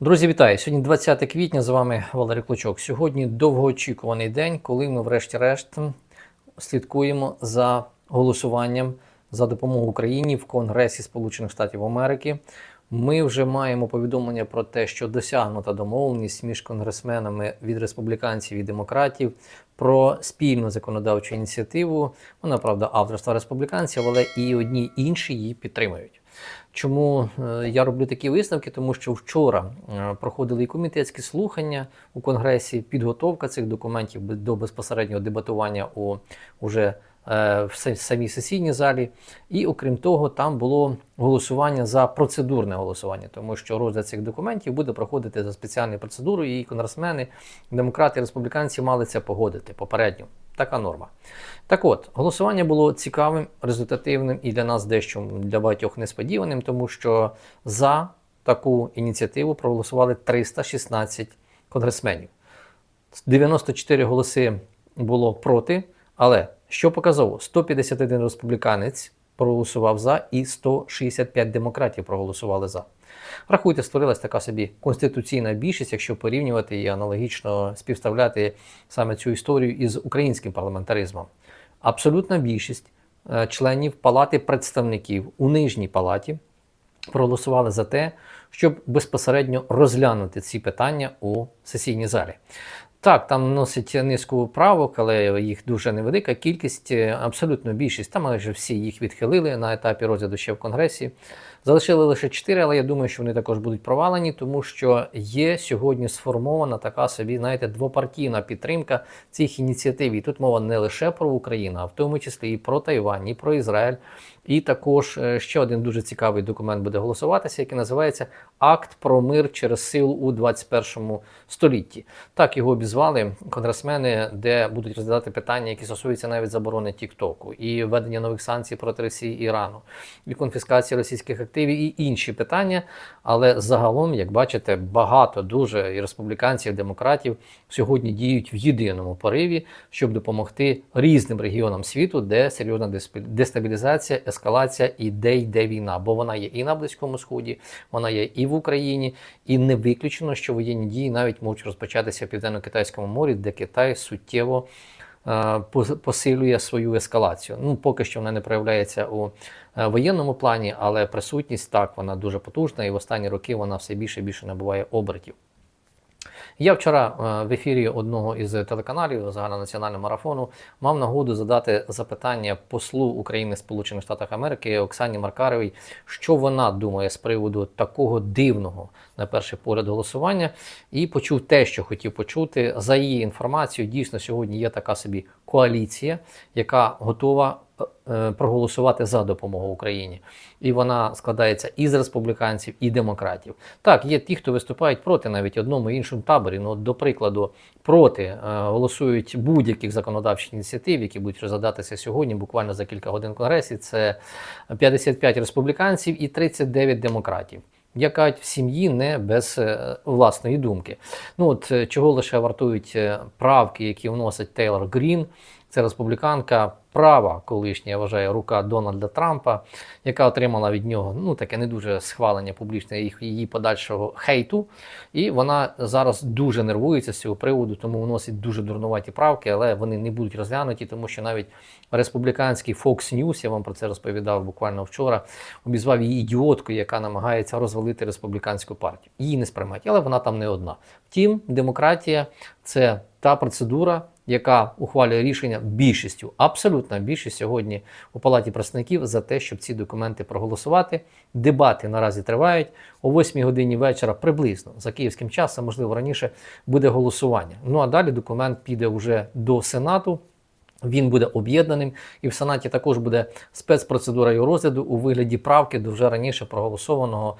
Друзі, вітаю! Сьогодні 20 квітня. З вами Валерій Клочок. Сьогодні довгоочікуваний день, коли ми, врешті-решт, слідкуємо за голосуванням за допомогу Україні в Конгресі Сполучених Штатів Америки. Ми вже маємо повідомлення про те, що досягнута домовленість між конгресменами від республіканців і демократів про спільну законодавчу ініціативу. Вона правда авторства республіканців, але і одні інші її підтримують. Чому е, я роблю такі висновки? Тому що вчора е, проходили і комітетські слухання у Конгресі, підготовка цих документів до безпосереднього дебатування у уже в самій сесійній залі. І окрім того, там було голосування за процедурне голосування, тому що розгляд цих документів буде проходити за спеціальною процедурою, і конгресмени, демократи і республіканці мали це погодити попередньо. Така норма. Так от, голосування було цікавим, результативним і для нас дещо для багатьох несподіваним, тому що за таку ініціативу проголосували 316 конгресменів. 94 голоси було проти, але що показово? 151 республіканець проголосував за, і 165 демократів проголосували за. Рахуйте, створилась така собі конституційна більшість, якщо порівнювати і аналогічно співставляти саме цю історію із українським парламентаризмом. Абсолютна більшість е, членів Палати представників у нижній палаті проголосували за те, щоб безпосередньо розглянути ці питання у сесійній залі. Так, там носить низку правок, але їх дуже невелика кількість, абсолютно більшість. Там майже всі їх відхилили на етапі розгляду ще в Конгресі. Залишили лише 4, але я думаю, що вони також будуть провалені, тому що є сьогодні сформована така собі, знаєте, двопартійна підтримка цих ініціатив. І тут мова не лише про Україну, а в тому числі і про Тайвань, і про Ізраїль. І також е, ще один дуже цікавий документ буде голосуватися, який називається Акт про мир через силу у 21 столітті. Так його обізвали конгресмени, де будуть розглядати питання, які стосуються навіть заборони Тіктоку, і введення нових санкцій проти Росії і Ірану, і конфіскації російських активів, і інші питання. Але загалом, як бачите, багато дуже і республіканців, і демократів сьогодні діють в єдиному пориві, щоб допомогти різним регіонам світу, де серйозна дестабілізація, ескалація і де йде війна. Бо вона є і на Близькому Сході, вона є і в Україні, і не виключено, що воєнні дії навіть можуть розпочатися в Південно-Китайському морі, де Китай суттєво е, посилює свою ескалацію. Ну, поки що вона не проявляється у воєнному плані, але присутність так, вона дуже потужна, і в останні роки вона все більше і більше набуває обертів. Я вчора е, в ефірі одного із телеканалів загальнонаціонального марафону мав нагоду задати запитання послу України Сполучених Штатах Америки Оксані Маркаровій, що вона думає з приводу такого дивного, на перший погляд, голосування, і почув те, що хотів почути. За її інформацією, дійсно сьогодні є така собі коаліція, яка готова е, проголосувати за допомогу Україні. І вона складається із республіканців і демократів. Так, є ті, хто виступають проти навіть одному іншому таборі. Ну, до прикладу, проти е, голосують будь-яких законодавчих ініціатив, які будуть розглядатися сьогодні, буквально за кілька годин в Конгресі. Це 55 республіканців і 39 демократів. Яка в сім'ї не без е, власної думки. Ну от е, чого лише вартують е, правки, які вносить Тейлор Грін, це республіканка права, колишня, я вважаю, рука Дональда Трампа, яка отримала від нього ну таке не дуже схвалення публічне її подальшого хейту. І вона зараз дуже нервується з цього приводу, тому вносить дуже дурнуваті правки, але вони не будуть розглянуті, тому що навіть республіканський Fox News, я вам про це розповідав буквально вчора, обізвав її ідіоткою, яка намагається розвалити республіканську партію. Її не сприймають, але вона там не одна. Втім, демократія це та процедура, яка ухвалює рішення більшістю, абсолютна більшість сьогодні у палаті представників за те, щоб ці документи проголосувати. Дебати наразі тривають о 8 годині вечора, приблизно за київським часом, можливо раніше буде голосування. Ну а далі документ піде вже до Сенату. Він буде об'єднаним, і в Сенаті також буде спецпроцедура його розгляду у вигляді правки до вже раніше проголосованого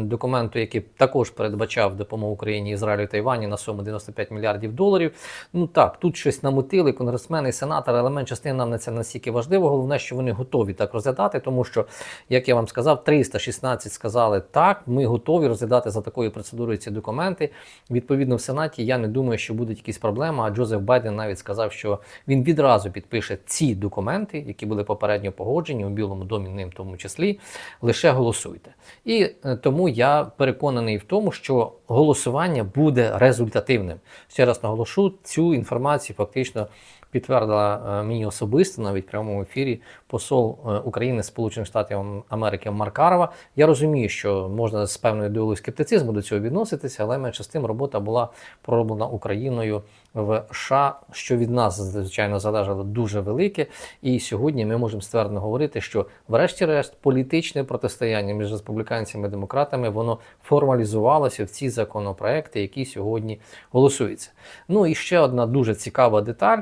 документу, який також передбачав допомогу Україні, Ізраїлю і Тайвані на суму 95 мільярдів доларів. Ну так, тут щось намутили конгресмени і сенатори, але менше з нам не це настільки важливо. Головне, що вони готові так розглядати, тому що, як я вам сказав, 316 сказали так, ми готові розглядати за такою процедурою ці документи. Відповідно, в Сенаті я не думаю, що будуть якісь проблеми. А Джозеф Байден навіть сказав, що він відразу відразу підпише ці документи, які були попередньо погоджені у Білому домі, ним в тому числі, лише голосуйте. І е, тому я переконаний в тому, що голосування буде результативним. Ще раз наголошу, цю інформацію фактично підтвердила е, мені особисто навіть прямому ефірі посол е, України Сполучених Штатів Америки Маркарова. Я розумію, що можна з певною долею скептицизму до цього відноситися, але менше з тим робота була пророблена Україною в США, що від нас звичайно залежало дуже велике. І сьогодні ми можемо ствердно говорити, що, врешті-решт, політичне протистояння між республіканцями і демократами воно формалізувалося в ці законопроекти, які сьогодні голосуються. Ну і ще одна дуже цікава деталь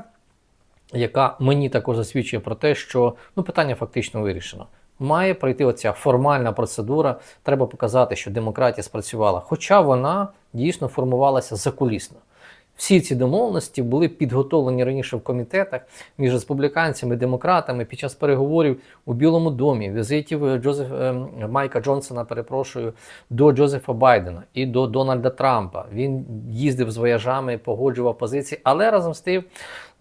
яка мені також засвідчує про те, що ну, питання фактично вирішено. Має пройти оця формальна процедура. Треба показати, що демократія спрацювала, хоча вона дійсно формувалася закулісно. Всі ці домовленості були підготовлені раніше в комітетах між республіканцями і демократами під час переговорів у Білому домі, візитів Джозеф ем, Майка Джонсона, перепрошую, до Джозефа Байдена і до Дональда Трампа. Він їздив з вояжами, погоджував позиції, але разом з тим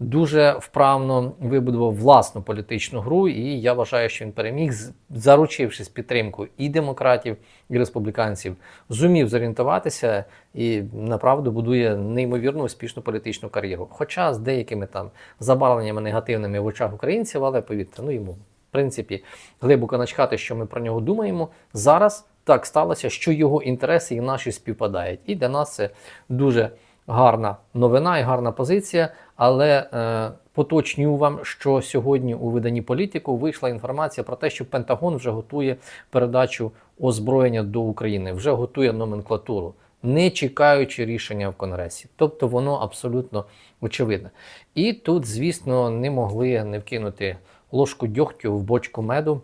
дуже вправно вибудував власну політичну гру. І я вважаю, що він переміг, заручившись підтримкою і демократів, і республіканців, зумів зорієнтуватися і направду будує неймовірно успішну політичну кар'єру. Хоча з деякими там забарвленнями негативними в очах українців, але повірте, ну йому в принципі глибоко начхати, що ми про нього думаємо зараз. Так сталося, що його інтереси і наші співпадають. І для нас це дуже гарна новина і гарна позиція. Але е, поточню вам, що сьогодні у виданні політику вийшла інформація про те, що Пентагон вже готує передачу озброєння до України, вже готує номенклатуру, не чекаючи рішення в Конгресі. Тобто воно абсолютно очевидне. І тут, звісно, не могли не вкинути ложку дьогтю в бочку меду.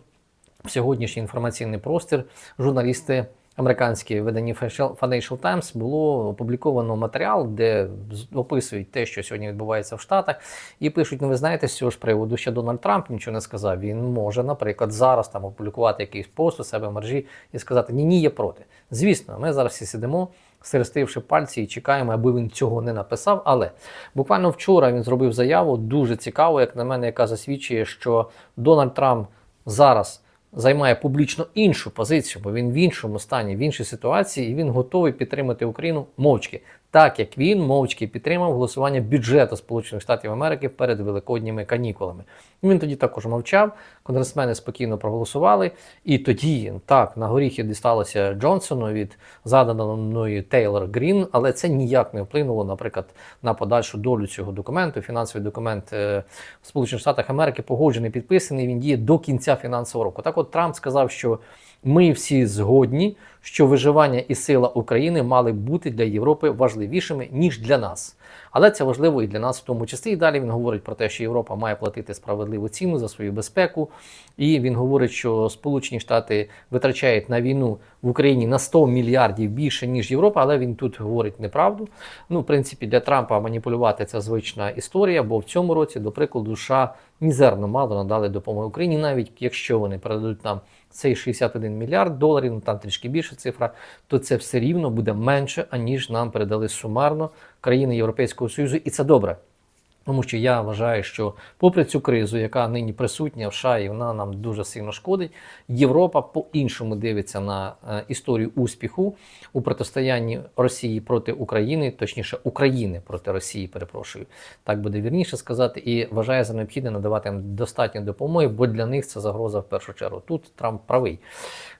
В сьогоднішній інформаційний простір журналісти американське виданні Financial Times було опубліковано матеріал, де описують те, що сьогодні відбувається в Штатах, і пишуть: ну ви знаєте, з цього ж приводу ще Дональд Трамп нічого не сказав. Він може, наприклад, зараз там опублікувати якийсь пост у себе в мережі і сказати Ні, ні, є проти. Звісно, ми зараз всі сидимо. Схрестивши пальці і чекаємо, аби він цього не написав. Але буквально вчора він зробив заяву дуже цікаву, як на мене, яка засвідчує, що Дональд Трамп зараз займає публічно іншу позицію, бо він в іншому стані, в іншій ситуації, і він готовий підтримати Україну мовчки так як він мовчки підтримав голосування бюджету Сполучених Штатів Америки перед великодніми канікулами. Він тоді також мовчав, конгресмени спокійно проголосували, і тоді так на горіхи дісталося Джонсону від заданого мною Тейлор Грін, але це ніяк не вплинуло, наприклад, на подальшу долю цього документу. Фінансовий документ е, в Сполучених Штатах Америки погоджений, підписаний. Він діє до кінця фінансового року. Так, от Трамп сказав, що ми всі згодні, що виживання і сила України мали бути для Європи важливішими ніж для нас. Але це важливо і для нас в тому числі. І далі він говорить про те, що Європа має платити справедливу ціну за свою безпеку. І він говорить, що Сполучені Штати витрачають на війну в Україні на 100 мільярдів більше ніж Європа, але він тут говорить неправду. Ну, в принципі, для Трампа маніпулювати це звична історія, бо в цьому році, до прикладу, США мізерно мало надали допомоги Україні, навіть якщо вони передадуть нам цей 61 мільярд доларів, ну там трішки більша цифра, то це все рівно буде менше, аніж нам передали сумарно країни Європейського Союзу, і це добре. Тому що я вважаю, що попри цю кризу, яка нині присутня в США, і вона нам дуже сильно шкодить, Європа по-іншому дивиться на е, історію успіху у протистоянні Росії проти України, точніше України проти Росії, перепрошую, так буде вірніше сказати, і вважає за необхідне надавати їм достатньо допомоги, бо для них це загроза в першу чергу. Тут Трамп правий.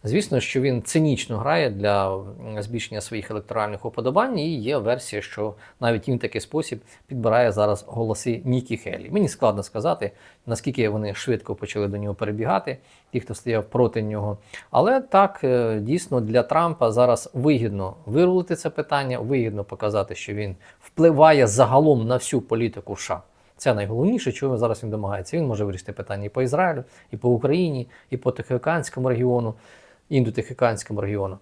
Звісно, що він цинічно грає для збільшення своїх електоральних уподобань, і є версія, що навіть він такий спосіб підбирає зараз голоси Нікі Хелі. Мені складно сказати, наскільки вони швидко почали до нього перебігати, ті, хто стояв проти нього. Але так е, дійсно для Трампа зараз вигідно вирулити це питання, вигідно показати, що він впливає загалом на всю політику США. Це найголовніше, чого зараз він домагається. Він може вирішити питання і по Ізраїлю, і по Україні, і по Тихоокеанському регіону індотихоокеанському регіону.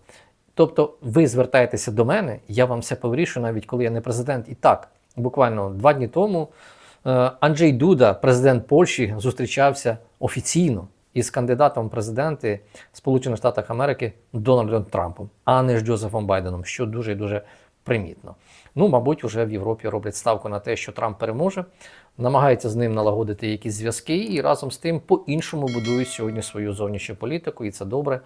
Тобто ви звертаєтеся до мене, я вам все повирішую, навіть коли я не президент. І так, буквально два дні тому е, Анджей Дуда, президент Польщі, зустрічався офіційно із кандидатом в президенти Сполучених Штатів Америки Дональдом Трампом, а не з Джозефом Байденом, що дуже дуже примітно. Ну, мабуть, вже в Європі роблять ставку на те, що Трамп переможе, намагаються з ним налагодити якісь зв'язки і разом з тим по-іншому будують сьогодні свою зовнішню політику, і це добре.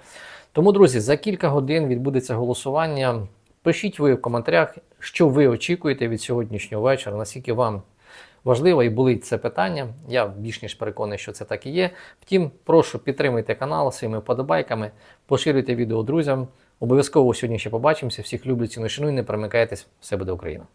Тому, друзі, за кілька годин відбудеться голосування. Пишіть ви в коментарях, що ви очікуєте від сьогоднішнього вечора, наскільки вам важливо і болить це питання. Я більш ніж переконаний, що це так і є. Втім, прошу підтримуйте канал своїми вподобайками, поширюйте відео друзям. Обов'язково сьогодні ще побачимося. Всіх люблю, ціну шану і не перемикайтесь. Все буде Україна!